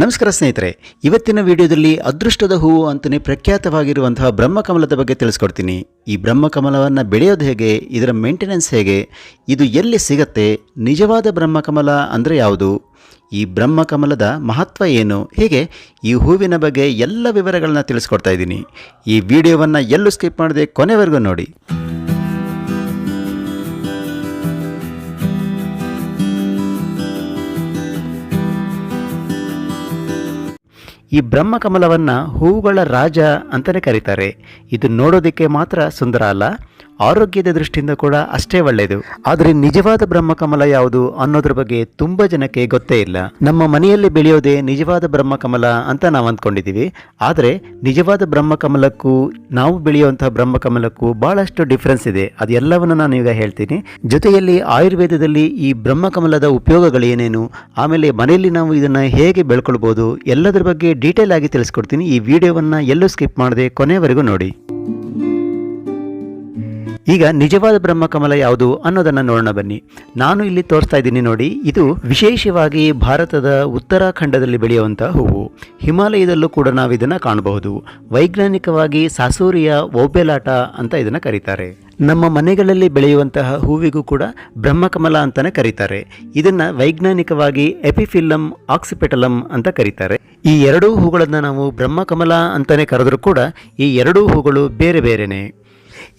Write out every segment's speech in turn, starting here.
ನಮಸ್ಕಾರ ಸ್ನೇಹಿತರೆ, ಇವತ್ತಿನ ವಿಡಿಯೋದಲ್ಲಿ ಅದೃಷ್ಟದ ಹೂವು ಅಂತಲೇ ಪ್ರಖ್ಯಾತವಾಗಿರುವಂತಹ ಬ್ರಹ್ಮಕಮಲದ ಬಗ್ಗೆ ತಿಳಿಸ್ಕೊಡ್ತೀನಿ. ಈ ಬ್ರಹ್ಮಕಮಲವನ್ನು ಬೆಳೆಯೋದು ಹೇಗೆ, ಇದರ ಮೇಂಟೆನೆನ್ಸ್ ಹೇಗೆ, ಇದು ಎಲ್ಲಿ ಸಿಗತ್ತೆ, ನಿಜವಾದ ಬ್ರಹ್ಮಕಮಲ ಅಂದರೆ ಯಾವುದು, ಈ ಬ್ರಹ್ಮಕಮಲದ ಮಹತ್ವ ಏನು, ಹೀಗೆ ಈ ಹೂವಿನ ಬಗ್ಗೆ ಎಲ್ಲ ವಿವರಗಳನ್ನ ತಿಳಿಸ್ಕೊಡ್ತಾ ಇದ್ದೀನಿ. ಈ ವಿಡಿಯೋವನ್ನು ಎಲ್ಲೂ ಸ್ಕಿಪ್ ಮಾಡದೆ ಕೊನೆವರೆಗೂ ನೋಡಿ. ಈ ಬ್ರಹ್ಮಕಮಲವನ್ನು ಹೂವುಗಳ ರಾಜ ಅಂತಲೇ ಕರೀತಾರೆ. ಇದು ನೋಡೋದಕ್ಕೆ ಮಾತ್ರ ಸುಂದರ ಅಲ್ಲ. ಆರೋಗ್ಯದ ದೃಷ್ಟಿಯಿಂದ ಕೂಡ ಅಷ್ಟೇ ಒಳ್ಳೆಯದು. ಆದರೆ ನಿಜವಾದ ಬ್ರಹ್ಮಕಮಲ ಯಾವುದು ಅನ್ನೋದ್ರ ಬಗ್ಗೆ ತುಂಬ ಜನಕ್ಕೆ ಗೊತ್ತೇ ಇಲ್ಲ. ನಮ್ಮ ಮನೆಯಲ್ಲಿ ಬೆಳೆಯೋದೇ ನಿಜವಾದ ಬ್ರಹ್ಮಕಮಲ ಅಂತ ನಾವು ಅಂದ್ಕೊಂಡಿದ್ದೀವಿ ಆದರೆ ನಿಜವಾದ ಬ್ರಹ್ಮಕಮಲಕ್ಕೂ ನಾವು ಬೆಳೆಯುವಂತಹ ಬ್ರಹ್ಮಕಮಲಕ್ಕೂ ಬಹಳಷ್ಟು ಡಿಫ್ರೆನ್ಸ್ ಇದೆ. ಅದೆಲ್ಲವನ್ನು ನಾನು ಈಗ ಹೇಳ್ತೀನಿ. ಜೊತೆಯಲ್ಲಿ ಆಯುರ್ವೇದದಲ್ಲಿ ಈ ಬ್ರಹ್ಮಕಮಲದ ಉಪಯೋಗಗಳು ಏನೇನು ಆಮೇಲೆ ಮನೆಯಲ್ಲಿ ನಾವು ಇದನ್ನು ಹೇಗೆ ಬೆಳ್ಕೊಳ್ಬೋದು, ಎಲ್ಲದರ ಬಗ್ಗೆ ಡೀಟೇಲ್ ಆಗಿ ತಿಳಿಸ್ಕೊಡ್ತೀನಿ. ಈ ವಿಡಿಯೋವನ್ನು ಎಲ್ಲೂ ಸ್ಕಿಪ್ ಮಾಡದೆ ಕೊನೆಯವರೆಗೂ ನೋಡಿ. ಈಗ ನಿಜವಾದ ಬ್ರಹ್ಮಕಮಲ ಯಾವುದು ಅನ್ನೋದನ್ನು ನೋಡೋಣ ಬನ್ನಿ. ನಾನು ಇಲ್ಲಿ ತೋರಿಸ್ತಾ ಇದ್ದೀನಿ ನೋಡಿ, ಇದು ವಿಶೇಷವಾಗಿ ಭಾರತದ ಉತ್ತರಾಖಂಡದಲ್ಲಿ ಬೆಳೆಯುವಂತಹ ಹೂವು. ಹಿಮಾಲಯದಲ್ಲೂ ಕೂಡ ನಾವು ಇದನ್ನ ಕಾಣಬಹುದು. ವೈಜ್ಞಾನಿಕವಾಗಿ ಸಾಸೂರಿಯ ಓಬೆಲಾಟ ಅಂತ ಇದನ್ನು ಕರೀತಾರೆ. ನಮ್ಮ ಮನೆಗಳಲ್ಲಿ ಬೆಳೆಯುವಂತಹ ಹೂವಿಗೂ ಕೂಡ ಬ್ರಹ್ಮಕಮಲ ಅಂತಲೇ ಕರೀತಾರೆ. ಇದನ್ನು ವೈಜ್ಞಾನಿಕವಾಗಿ ಎಪಿಫಿಲಮ್ ಆಕ್ಸಿಪೆಟಲಮ್ ಅಂತ ಕರೀತಾರೆ. ಈ ಎರಡೂ ಹೂಗಳನ್ನು ನಾವು ಬ್ರಹ್ಮಕಮಲ ಅಂತಲೇ ಕರೆದರೂ ಕೂಡ ಈ ಎರಡೂ ಹೂಗಳು ಬೇರೆ ಬೇರೆನೆ.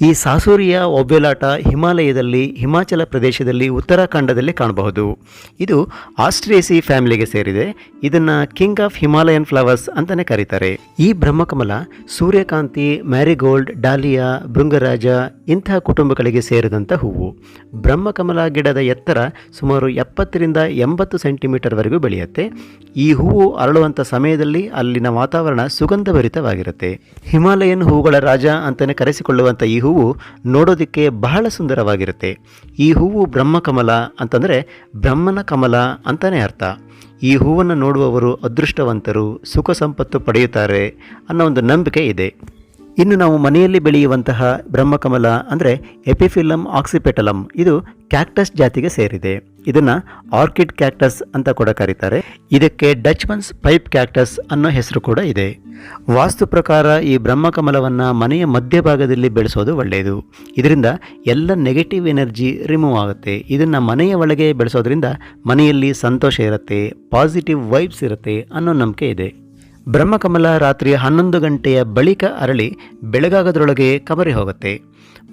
ಈ ಸಾಸೂರಿಯ ಒಬ್ಬೆಲಾಟ ಹಿಮಾಲಯದಲ್ಲಿ, ಹಿಮಾಚಲ ಪ್ರದೇಶದಲ್ಲಿ, ಉತ್ತರಾಖಂಡದಲ್ಲಿ ಕಾಣಬಹುದು. ಇದು ಆಸ್ಟ್ರೇಸಿ ಫ್ಯಾಮಿಲಿಗೆ ಸೇರಿದೆ. ಇದನ್ನು ಕಿಂಗ್ ಆಫ್ ಹಿಮಾಲಯನ್ ಫ್ಲವರ್ಸ್ ಅಂತಲೇ ಕರೀತಾರೆ. ಈ ಬ್ರಹ್ಮಕಮಲ, ಸೂರ್ಯಕಾಂತಿ, ಮ್ಯಾರಿಗೋಲ್ಡ್, ಡಾಲಿಯಾ, ಭೃಂಗರಾಜ ಇಂತಹ ಕುಟುಂಬಗಳಿಗೆ ಸೇರಿದಂಥ ಹೂವು. ಬ್ರಹ್ಮಕಮಲ ಗಿಡದ ಎತ್ತರ ಸುಮಾರು ಎಪ್ಪತ್ತರಿಂದ ಎಂಬತ್ತು ಸೆಂಟಿಮೀಟರ್ವರೆಗೂ ಬೆಳೆಯುತ್ತೆ. ಈ ಹೂವು ಅರಳುವಂಥ ಸಮಯದಲ್ಲಿ ಅಲ್ಲಿನ ವಾತಾವರಣ ಸುಗಂಧಭರಿತವಾಗಿರುತ್ತೆ. ಹಿಮಾಲಯನ್ ಹೂಗಳ ರಾಜ ಅಂತಲೇ ಕರೆಸಿಕೊಳ್ಳುವಂಥ ಈ ಹೂವು ನೋಡೋದಕ್ಕೆ ಬಹಳ ಸುಂದರವಾಗಿರುತ್ತೆ. ಈ ಹೂವು ಬ್ರಹ್ಮಕಮಲ ಅಂತಂದರೆ ಬ್ರಹ್ಮನ ಕಮಲ ಅಂತಲೇ ಅರ್ಥ. ಈ ಹೂವನ್ನು ನೋಡುವವರು ಅದೃಷ್ಟವಂತರು, ಸುಖ ಸಂಪತ್ತು ಪಡೆಯುತ್ತಾರೆ ಅನ್ನೋ ಒಂದು ನಂಬಿಕೆ ಇದೆ. ಇನ್ನು ನಾವು ಮನೆಯಲ್ಲಿ ಬೆಳೆಯುವಂತಹ ಬ್ರಹ್ಮಕಮಲ ಅಂದರೆ ಎಪಿಫಿಲಮ್ ಆಕ್ಸಿಪೆಟಲಮ್ ಇದು ಕ್ಯಾಕ್ಟಸ್ ಜಾತಿಗೆ ಸೇರಿದೆ. ಇದನ್ನು ಆರ್ಕಿಡ್ ಕ್ಯಾಕ್ಟಸ್ ಅಂತ ಕೂಡ ಕರೀತಾರೆ. ಇದಕ್ಕೆ ಡಚ್ ಮನ್ಸ್ ಪೈಪ್ ಕ್ಯಾಕ್ಟಸ್ ಅನ್ನೋ ಹೆಸರು ಕೂಡ ಇದೆ. ವಾಸ್ತು ಪ್ರಕಾರ ಈ ಬ್ರಹ್ಮಕಮಲವನ್ನು ಮನೆಯ ಮಧ್ಯಭಾಗದಲ್ಲಿ ಬೆಳೆಸೋದು ಒಳ್ಳೆಯದು. ಇದರಿಂದ ಎಲ್ಲ ನೆಗೆಟಿವ್ ಎನರ್ಜಿ ರಿಮೂವ್ ಆಗುತ್ತೆ. ಇದನ್ನು ಮನೆಯ ಒಳಗೆ ಬೆಳೆಸೋದ್ರಿಂದ ಮನೆಯಲ್ಲಿ ಸಂತೋಷ ಇರುತ್ತೆ, ಪಾಸಿಟಿವ್ ವೈಬ್ಸ್ ಇರುತ್ತೆ ಅನ್ನೋ ನಂಬಿಕೆ ಇದೆ. ಬ್ರಹ್ಮಕಮಲ ರಾತ್ರಿ ಹನ್ನೊಂದು ಗಂಟೆಯ ಬಳಿಕ ಅರಳಿ ಬೆಳಗಾಗದ್ರೊಳಗೆ ಕಬರಿ ಹೋಗುತ್ತೆ.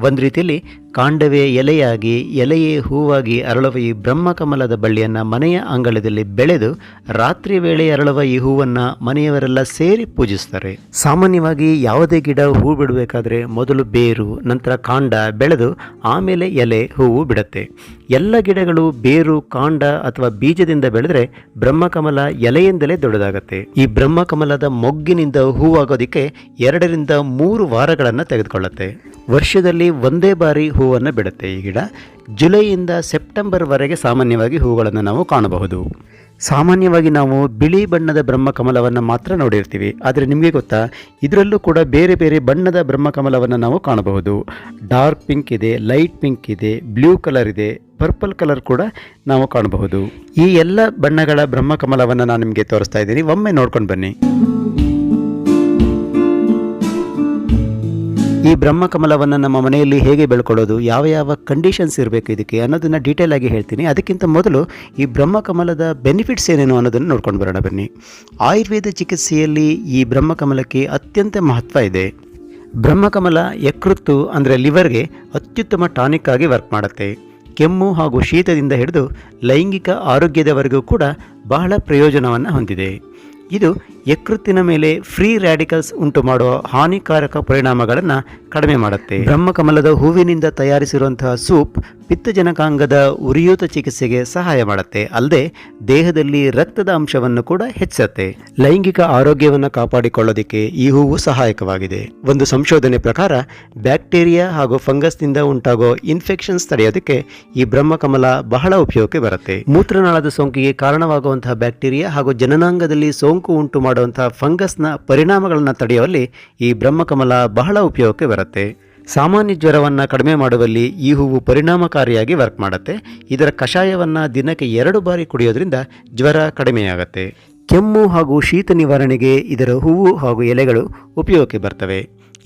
ಒಂದು ರೀತಿಯಲ್ಲಿ ಕಾಂಡವೇ ಎಲೆಯಾಗಿ, ಎಲೆಯೇ ಹೂವಾಗಿ ಅರಳುವ ಈ ಬ್ರಹ್ಮಕಮಲದ ಬಳ್ಳಿಯನ್ನು ಮನೆಯ ಅಂಗಳದಲ್ಲಿ ಬೆಳೆದು, ರಾತ್ರಿ ವೇಳೆ ಅರಳುವ ಈ ಹೂವನ್ನು ಮನೆಯವರೆಲ್ಲ ಸೇರಿ ಪೂಜಿಸ್ತಾರೆ. ಸಾಮಾನ್ಯವಾಗಿ ಯಾವುದೇ ಗಿಡ ಹೂ ಬಿಡಬೇಕಾದ್ರೆ ಮೊದಲು ಬೇರು, ನಂತರ ಕಾಂಡ ಬೆಳೆದು, ಆಮೇಲೆ ಎಲೆ, ಹೂವು ಬಿಡುತ್ತೆ. ಎಲ್ಲ ಗಿಡಗಳು ಬೇರು, ಕಾಂಡ ಅಥವಾ ಬೀಜದಿಂದ ಬೆಳೆದರೆ ಬ್ರಹ್ಮಕಮಲ ಎಲೆಯಿಂದಲೇ ದೊಡ್ಡದಾಗುತ್ತೆ. ಈ ಬ್ರಹ್ಮಕಮಲದ ಮೊಗ್ಗಿನಿಂದ ಹೂವಾಗೋದಕ್ಕೆ ಎರಡರಿಂದ ಮೂರು ವಾರಗಳನ್ನು ತೆಗೆದುಕೊಳ್ಳುತ್ತೆ. ವರ್ಷದಲ್ಲಿ ಒಂದೇ ಬಾರಿ ಹೂವನ್ನು ಬಿಡುತ್ತೆ ಈ ಗಿಡ. ಜುಲೈಯಿಂದ ಸೆಪ್ಟೆಂಬರ್ವರೆಗೆ ಸಾಮಾನ್ಯವಾಗಿ ಹೂಗಳನ್ನು ನಾವು ಕಾಣಬಹುದು. ಸಾಮಾನ್ಯವಾಗಿ ನಾವು ಬಿಳಿ ಬಣ್ಣದ ಬ್ರಹ್ಮಕಮಲವನ್ನು ಮಾತ್ರ ನೋಡಿರ್ತೀವಿ. ಆದರೆ ನಿಮಗೆ ಗೊತ್ತಾ? ಇದರಲ್ಲೂ ಕೂಡ ಬೇರೆ ಬೇರೆ ಬಣ್ಣದ ಬ್ರಹ್ಮಕಮಲವನ್ನು ನಾವು ಕಾಣಬಹುದು. ಡಾರ್ಕ್ ಪಿಂಕ್ ಇದೆ, ಲೈಟ್ ಪಿಂಕ್ ಇದೆ, ಬ್ಲೂ ಕಲರ್ ಇದೆ, ಪರ್ಪಲ್ ಕಲರ್ ಕೂಡ ನಾವು ಕಾಣಬಹುದು. ಈ ಎಲ್ಲ ಬಣ್ಣಗಳ ಬ್ರಹ್ಮಕಮಲವನ್ನು ನಾನು ನಿಮಗೆ ತೋರಿಸ್ತಾ ಇದ್ದೀನಿ. ಒಮ್ಮೆ ನೋಡ್ಕೊಂಡು ಬನ್ನಿ. ಈ ಬ್ರಹ್ಮಕಮಲವನ್ನು ನಮ್ಮ ಮನೆಯಲ್ಲಿ ಹೇಗೆ ಬೆಳ್ಕೊಳ್ಳೋದು, ಯಾವ ಯಾವ ಕಂಡೀಷನ್ಸ್ ಇರಬೇಕು ಇದಕ್ಕೆ ಅನ್ನೋದನ್ನು ಡೀಟೇಲ್ ಆಗಿ ಹೇಳ್ತೀನಿ. ಅದಕ್ಕಿಂತ ಮೊದಲು ಈ ಬ್ರಹ್ಮಕಮಲದ ಬೆನಿಫಿಟ್ಸ್ ಏನೇನು ಅನ್ನೋದನ್ನು ನೋಡ್ಕೊಂಡು ಬರೋಣ ಬನ್ನಿ. ಆಯುರ್ವೇದ ಚಿಕಿತ್ಸೆಯಲ್ಲಿ ಈ ಬ್ರಹ್ಮಕಮಲಕ್ಕೆ ಅತ್ಯಂತ ಮಹತ್ವ ಇದೆ. ಬ್ರಹ್ಮಕಮಲ ಯಕೃತ್ತು ಅಂದರೆ ಲಿವರ್ಗೆ ಅತ್ಯುತ್ತಮ ಟಾನಿಕ್ ಆಗಿ ವರ್ಕ್ ಮಾಡುತ್ತೆ. ಕೆಮ್ಮು ಹಾಗೂ ಶೀತದಿಂದ ಹಿಡಿದು ಲೈಂಗಿಕ ಆರೋಗ್ಯದವರೆಗೂ ಕೂಡ ಬಹಳ ಪ್ರಯೋಜನವನ್ನು ಹೊಂದಿದೆ. ಇದು ಯಕೃತ್ತಿನ ಮೇಲೆ ಫ್ರೀ ರ್ಯಾಡಿಕಲ್ಸ್ ಉಂಟು ಮಾಡುವ ಹಾನಿಕಾರಕ ಪರಿಣಾಮಗಳನ್ನು ಕಡಿಮೆ ಮಾಡುತ್ತೆ. ಬ್ರಹ್ಮಕಮಲದ ಹೂವಿನಿಂದ ತಯಾರಿಸಿರುವಂತಹ ಸೂಪ್ ಪಿತ್ತಜನಕಾಂಗದ ಉರಿಯೂತ ಚಿಕಿತ್ಸೆಗೆ ಸಹಾಯ ಮಾಡುತ್ತೆ. ಅಲ್ಲದೆ ದೇಹದಲ್ಲಿ ರಕ್ತದ ಅಂಶವನ್ನು ಕೂಡ ಹೆಚ್ಚುತ್ತೆ ಲೈಂಗಿಕ ಆರೋಗ್ಯವನ್ನು ಕಾಪಾಡಿಕೊಳ್ಳೋದಕ್ಕೆ ಈ ಹೂವು ಸಹಾಯಕವಾಗಿದೆ. ಒಂದು ಸಂಶೋಧನೆ ಪ್ರಕಾರ ಬ್ಯಾಕ್ಟೀರಿಯಾ ಹಾಗೂ ಫಂಗಸ್ನಿಂದ ಉಂಟಾಗೋ ಇನ್ಫೆಕ್ಷನ್ಸ್ ತಡೆಯೋದಕ್ಕೆ ಈ ಬ್ರಹ್ಮಕಮಲ ಬಹಳ ಉಪಯೋಗಕ್ಕೆ ಬರುತ್ತೆ. ಮೂತ್ರನಾಳದ ಸೋಂಕಿಗೆ ಕಾರಣವಾಗುವಂತಹ ಬ್ಯಾಕ್ಟೀರಿಯಾ ಹಾಗೂ ಜನನಾಂಗದಲ್ಲಿ ಸೋಂಕು ಉಂಟು ಮಾಡುವಂತಹ ಫಂಗಸ್ನ ಪರಿಣಾಮಗಳನ್ನು ತಡೆಯುವಲ್ಲಿ ಈ ಬ್ರಹ್ಮಕಮಲ ಬಹಳ ಉಪಯೋಗಕ್ಕೆ ಬರುತ್ತೆ. ಸಾಮಾನ್ಯ ಜ್ವರವನ್ನು ಕಡಿಮೆ ಮಾಡುವಲ್ಲಿ ಈ ಹೂವು ಪರಿಣಾಮಕಾರಿಯಾಗಿ ವರ್ಕ್ ಮಾಡುತ್ತೆ. ಇದರ ಕಷಾಯವನ್ನು ದಿನಕ್ಕೆ ಎರಡು ಬಾರಿ ಕುಡಿಯೋದ್ರಿಂದ ಜ್ವರ ಕಡಿಮೆಯಾಗತ್ತೆ. ಕೆಮ್ಮು ಹಾಗೂ ಶೀತ ನಿವಾರಣೆಗೆ ಇದರ ಹೂವು ಹಾಗೂ ಎಲೆಗಳು ಉಪಯೋಗಕ್ಕೆ ಬರ್ತವೆ.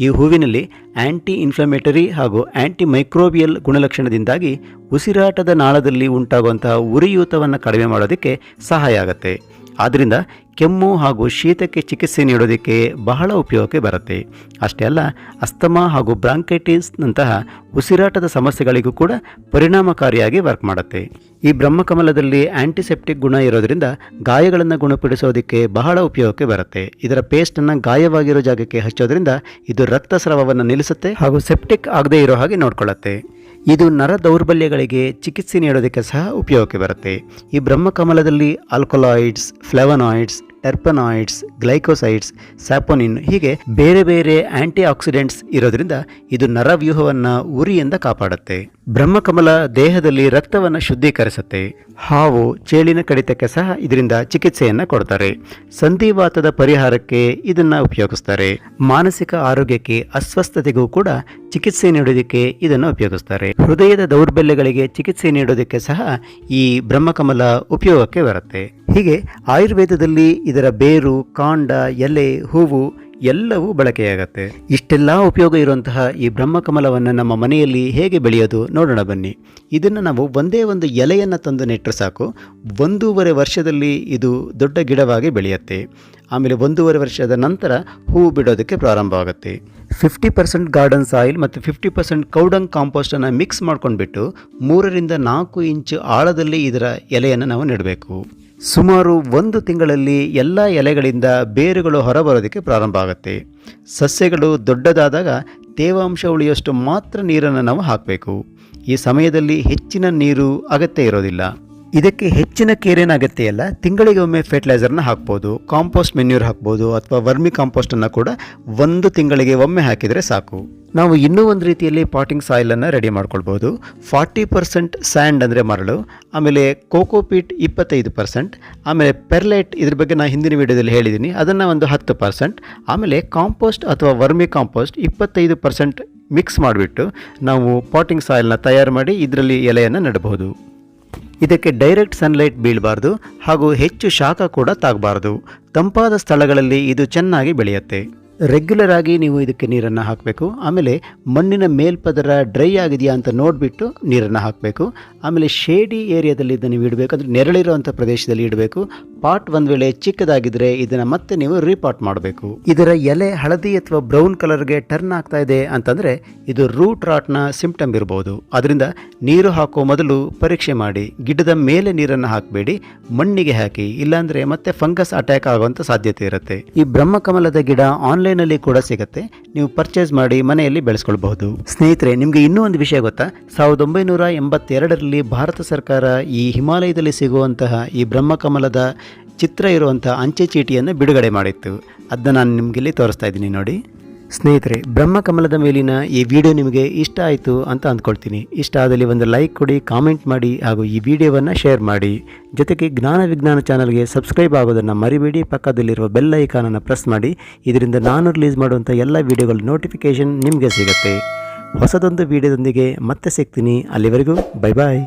ಈ ಹೂವಿನಲ್ಲಿ ಆ್ಯಂಟಿ ಇನ್ಫ್ಲಮೇಟರಿ ಹಾಗೂ ಆ್ಯಂಟಿ ಮೈಕ್ರೋಬಿಯಲ್ ಗುಣಲಕ್ಷಣದಿಂದಾಗಿ ಉಸಿರಾಟದ ನಾಳದಲ್ಲಿ ಉಂಟಾಗುವಂತಹ ಉರಿಯೂತವನ್ನು ಕಡಿಮೆ ಮಾಡೋದಕ್ಕೆ ಸಹಾಯ ಆಗುತ್ತೆ. ಆದ್ದರಿಂದ ಕೆಮ್ಮು ಹಾಗೂ ಶೀತಕ್ಕೆ ಚಿಕಿತ್ಸೆ ನೀಡೋದಕ್ಕೆ ಬಹಳ ಉಪಯೋಗಕ್ಕೆ ಬರುತ್ತೆ. ಅಷ್ಟೇ ಅಲ್ಲ, ಅಸ್ತಮಾ ಹಾಗೂ ಬ್ರಾಂಕೈಟಿಸ್ನಂತಹ ಉಸಿರಾಟದ ಸಮಸ್ಯೆಗಳಿಗೂ ಕೂಡ ಪರಿಣಾಮಕಾರಿಯಾಗಿ ವರ್ಕ್ ಮಾಡುತ್ತೆ. ಈ ಬ್ರಹ್ಮಕಮಲದಲ್ಲಿ ಆಂಟಿಸೆಪ್ಟಿಕ್ ಗುಣ ಇರೋದ್ರಿಂದ ಗಾಯಗಳನ್ನು ಗುಣಪಡಿಸೋದಕ್ಕೆ ಬಹಳ ಉಪಯೋಗಕ್ಕೆ ಬರುತ್ತೆ. ಇದರ ಪೇಸ್ಟನ್ನು ಗಾಯವಾಗಿರೋ ಜಾಗಕ್ಕೆ ಹಚ್ಚೋದ್ರಿಂದ ಇದು ರಕ್ತಸ್ರಾವವನ್ನು ನಿಲ್ಲಿಸುತ್ತೆ ಹಾಗೂ ಸೆಪ್ಟಿಕ್ ಆಗದೇ ಇರೋ ಹಾಗೆ ನೋಡ್ಕೊಳ್ಳುತ್ತೆ. ಇದು ನರ ದೌರ್ಬಲ್ಯಗಳಿಗೆ ಚಿಕಿತ್ಸೆ ನೀಡೋದಕ್ಕೆ ಸಹ ಉಪಯೋಗಕ್ಕೆ ಬರುತ್ತೆ. ಈ ಬ್ರಹ್ಮಕಮಲದಲ್ಲಿ ಆಲ್ಕೊಲಾಯ್ಡ್ಸ್, ಫ್ಲೆವನಾಯ್ಡ್ಸ್, ಟರ್ಪನಾಯ್ಡ್ಸ್, ಗ್ಲೈಕೋಸೈಡ್ಸ್, ಸ್ಯಾಪೋನಿನ್ ಹೀಗೆ ಬೇರೆ ಬೇರೆ ಆಂಟಿ ಆಕ್ಸಿಡೆಂಟ್ಸ್ ಇರೋದ್ರಿಂದ ಇದು ನರವ್ಯೂಹವನ್ನು ಉರಿಯಿಂದ ಕಾಪಾಡುತ್ತೆ. ಬ್ರಹ್ಮಕಮಲ ದೇಹದಲ್ಲಿ ರಕ್ತವನ್ನು ಶುದ್ಧೀಕರಿಸುತ್ತೆ. ಹಾವು ಚೇಳಿನ ಕಡಿತಕ್ಕೆ ಸಹ ಇದರಿಂದ ಚಿಕಿತ್ಸೆಯನ್ನು ಕೊಡ್ತಾರೆ. ಸಂಧಿವಾತದ ಪರಿಹಾರಕ್ಕೆ ಇದನ್ನು ಉಪಯೋಗಿಸ್ತಾರೆ. ಮಾನಸಿಕ ಆರೋಗ್ಯಕ್ಕೆ ಅಸ್ವಸ್ಥತೆಗೂ ಕೂಡ ಚಿಕಿತ್ಸೆ ನೀಡೋದಕ್ಕೆ ಇದನ್ನು ಉಪಯೋಗಿಸ್ತಾರೆ. ಹೃದಯದ ದೌರ್ಬಲ್ಯಗಳಿಗೆ ಚಿಕಿತ್ಸೆ ನೀಡೋದಕ್ಕೆ ಸಹ ಈ ಬ್ರಹ್ಮಕಮಲ ಉಪಯೋಗಕ್ಕೆ ಬರುತ್ತೆ. ಹೀಗೆ ಆಯುರ್ವೇದದಲ್ಲಿ ಇದರ ಬೇರು, ಕಾಂಡ, ಎಲೆ, ಹೂವು ಎಲ್ಲವೂ ಬಳಕೆಯಾಗತ್ತೆ. ಇಷ್ಟೆಲ್ಲ ಉಪಯೋಗ ಇರುವಂತಹ ಈ ಬ್ರಹ್ಮಕಮಲವನ್ನು ನಮ್ಮ ಮನೆಯಲ್ಲಿ ಹೇಗೆ ಬೆಳೆಯೋದು ನೋಡೋಣ ಬನ್ನಿ. ಇದನ್ನು ನಾವು ಒಂದೇ ಒಂದು ಎಲೆಯನ್ನು ತಂದು ನೆಟ್ಟರೆ ಸಾಕು. ಒಂದೂವರೆ ವರ್ಷದಲ್ಲಿ ಇದು ದೊಡ್ಡ ಗಿಡವಾಗಿ ಬೆಳೆಯುತ್ತೆ. ಆಮೇಲೆ ಒಂದೂವರೆ ವರ್ಷದ ನಂತರ ಹೂವು ಬಿಡೋದಕ್ಕೆ ಪ್ರಾರಂಭವಾಗುತ್ತೆ ಫಿಫ್ಟಿ ಪರ್ಸೆಂಟ್ ಗಾರ್ಡನ್ ಸಾಯಿಲ್ ಮತ್ತು ಫಿಫ್ಟಿ ಪರ್ಸೆಂಟ್ ಕೌಡಂಗ್ ಕಾಂಪೋಸ್ಟನ್ನು ಮಿಕ್ಸ್ ಮಾಡ್ಕೊಂಡ್ಬಿಟ್ಟು ಮೂರರಿಂದ ನಾಲ್ಕು ಇಂಚು ಆಳದಲ್ಲಿ ಇದರ ಎಲೆಯನ್ನು ನಾವು ನೆಡಬೇಕು. ಸುಮಾರು ಒಂದು ತಿಂಗಳಲ್ಲಿ ಎಲ್ಲ ಎಲೆಗಳಿಂದ ಬೇರುಗಳು ಹೊರಬರೋದಕ್ಕೆ ಪ್ರಾರಂಭ ಆಗುತ್ತೆ. ಸಸ್ಯಗಳು ದೊಡ್ಡದಾದಾಗ ತೇವಾಂಶ ಉಳಿಯುವಷ್ಟು ಮಾತ್ರ ನೀರನ್ನು ನಾವು ಹಾಕಬೇಕು. ಈ ಸಮಯದಲ್ಲಿ ಹೆಚ್ಚಿನ ನೀರು ಅಗತ್ಯ ಇರೋದಿಲ್ಲ. ಇದಕ್ಕೆ ಹೆಚ್ಚಿನ ಕೇರ್ ಏನಾಗುತ್ತೆ ಅಲ್ಲ? ತಿಂಗಳಿಗೆ ಒಮ್ಮೆ ಫರ್ಟಿಲೈಸರ್ನ ಹಾಕ್ಬೋದು ಕಾಂಪೋಸ್ಟ್ ಮೆನ್ಯೂರ್ ಹಾಕ್ಬೋದು ಅಥವಾ ವರ್ಮಿ ಕಾಂಪೋಸ್ಟನ್ನು ಕೂಡ ಒಂದು ತಿಂಗಳಿಗೆ ಒಮ್ಮೆ ಹಾಕಿದರೆ ಸಾಕು. ನಾವು ಇನ್ನೂ ಒಂದು ರೀತಿಯಲ್ಲಿ ಪಾಟಿಂಗ್ ಸಾಯಿಲನ್ನು ರೆಡಿ ಮಾಡ್ಕೊಳ್ಬೋದು. ಫಾರ್ಟಿ ಪರ್ಸೆಂಟ್ ಸ್ಯಾಂಡ್ ಅಂದರೆ ಮರಳು, ಆಮೇಲೆ ಕೋಕೋಪೀಟ್ ಇಪ್ಪತ್ತೈದು ಪರ್ಸೆಂಟ್ ಆಮೇಲೆ ಪೆರ್ಲೈಟ್ ಇದ್ರ ಬಗ್ಗೆ ನಾನು ಹಿಂದಿನ ವೀಡಿಯೋದಲ್ಲಿ ಹೇಳಿದ್ದೀನಿ ಅದನ್ನು ಒಂದು ಹತ್ತು ಪರ್ಸೆಂಟ್ ಆಮೇಲೆ ಕಾಂಪೋಸ್ಟ್ ಅಥವಾ ವರ್ಮಿ ಕಾಂಪೋಸ್ಟ್ ಇಪ್ಪತ್ತೈದು ಪರ್ಸೆಂಟ್ ಮಿಕ್ಸ್ ಮಾಡಿಬಿಟ್ಟು ನಾವು ಪಾಟಿಂಗ್ ಸಾಯಿಲನ್ನ ತಯಾರು ಮಾಡಿ ಇದರಲ್ಲಿ ಎಲೆಯನ್ನು ನೆಡಬಹುದು. ಇದಕ್ಕೆ ಡೈರೆಕ್ಟ್ ಸನ್ಲೈಟ್ ಬೀಳಬಾರ್ದು ಹಾಗೂ ಹೆಚ್ಚು ಶಾಖ ಕೂಡ ತಾಗಬಾರ್ದು. ತಂಪಾದ ಸ್ಥಳಗಳಲ್ಲಿ ಇದು ಚೆನ್ನಾಗಿ ಬೆಳೆಯುತ್ತೆ. ರೆಗ್ಯುಲರ್ ಆಗಿ ನೀವು ಇದಕ್ಕೆ ನೀರನ್ನು ಹಾಕಬೇಕು. ಆಮೇಲೆ ಮಣ್ಣಿನ ಮೇಲ್ಪದರ ಡ್ರೈ ಆಗಿದೆಯಾ ಅಂತ ನೋಡಿಬಿಟ್ಟು ನೀರನ್ನು ಹಾಕಬೇಕು. ಆಮೇಲೆ ಶೇಡಿ ಏರಿಯಾದಲ್ಲಿ ಇದನ್ನು ನೀವು ಇಡಬೇಕು ಅಂದರೆ ನೆರಳಿರುವಂಥ ಪ್ರದೇಶದಲ್ಲಿ ಇಡಬೇಕು. ಪಾಟ್ ಒಂದು ವೇಳೆ ಚಿಕ್ಕದಾಗಿದ್ರೆ ಇದನ್ನ ಮತ್ತೆ ನೀವು ರೀಪಾಟ್ ಮಾಡಬೇಕು. ಇದರ ಎಲೆ ಹಳದಿ ಅಥವಾ ಬ್ರೌನ್ ಕಲರ್ಗೆ ಟರ್ನ್ ಆಗ್ತಾ ಇದೆ ಅಂತಂದ್ರೆ ಇದು ರೂಟ್ ರಾಟ್ನ ಸಿಂಪ್ಟಮ್ ಇರಬಹುದು ಅದರಿಂದ ನೀರು ಹಾಕೋ ಮೊದಲು ಪರೀಕ್ಷೆ ಮಾಡಿ, ಗಿಡದ ಮೇಲೆ ನೀರನ್ನು ಹಾಕಬೇಡಿ, ಮಣ್ಣಿಗೆ ಹಾಕಿ, ಇಲ್ಲಾಂದ್ರೆ ಮತ್ತೆ ಫಂಗಸ್ ಅಟ್ಯಾಕ್ ಆಗುವಂತ ಸಾಧ್ಯತೆ ಇರುತ್ತೆ. ಈ ಬ್ರಹ್ಮಕಮಲದ ಗಿಡ ಆನ್ಲೈನ್ ಅಲ್ಲಿ ಕೂಡ ಸಿಗುತ್ತೆ. ನೀವು ಪರ್ಚೇಸ್ ಮಾಡಿ ಮನೆಯಲ್ಲಿ ಬೆಳೆಸ್ಕೊಳ್ಬಹುದು. ಸ್ನೇಹಿತರೆ, ನಿಮಗೆ ಇನ್ನೂ ಒಂದು ವಿಷಯ ಗೊತ್ತಾ? ಸಾವಿರದ ಒಂಬೈನೂರ ಎಂಬತ್ತೆರಡರಲ್ಲಿ ಭಾರತ ಸರ್ಕಾರ ಈ ಹಿಮಾಲಯದಲ್ಲಿ ಸಿಗುವಂತಹ ಈ ಬ್ರಹ್ಮಕಮಲದ ಚಿತ್ರ ಇರುವಂಥ ಅಂಚೆ ಚೀಟಿಯನ್ನು ಬಿಡುಗಡೆ ಮಾಡಿತ್ತು. ಅದನ್ನ ನಾನು ನಿಮಗೆ ಇಲ್ಲಿ ತೋರಿಸ್ತಾ ಇದ್ದೀನಿ ನೋಡಿ. ಸ್ನೇಹಿತರೆ, ಬ್ರಹ್ಮಕಮಲದ ಮೇಲಿನ ಈ ವಿಡಿಯೋ ನಿಮಗೆ ಇಷ್ಟ ಆಯಿತು ಅಂತ ಅಂದ್ಕೊಳ್ತೀನಿ. ಇಷ್ಟ ಆದಲ್ಲಿ ಒಂದು ಲೈಕ್ ಕೊಡಿ, ಕಾಮೆಂಟ್ ಮಾಡಿ, ಹಾಗೂ ಈ ವಿಡಿಯೋವನ್ನು ಶೇರ್ ಮಾಡಿ. ಜೊತೆಗೆ ಜ್ಞಾನ ವಿಜ್ಞಾನ ಚಾನಲ್ಗೆ ಸಬ್ಸ್ಕ್ರೈಬ್ ಆಗೋದನ್ನು ಮರಿಬೇಡಿ. ಪಕ್ಕದಲ್ಲಿರುವ ಬೆಲ್ ಐಕಾನನ್ನು ಪ್ರೆಸ್ ಮಾಡಿ. ಇದರಿಂದ ನಾನು ರಿಲೀಸ್ ಮಾಡುವಂಥ ಎಲ್ಲ ವಿಡಿಯೋಗಳ ನೋಟಿಫಿಕೇಷನ್ ನಿಮಗೆ ಸಿಗುತ್ತೆ. ಹೊಸದೊಂದು ವಿಡಿಯೋದೊಂದಿಗೆ ಮತ್ತೆ ಸಿಗ್ತೀನಿ. ಅಲ್ಲಿವರೆಗೂ ಬೈ ಬಾಯ್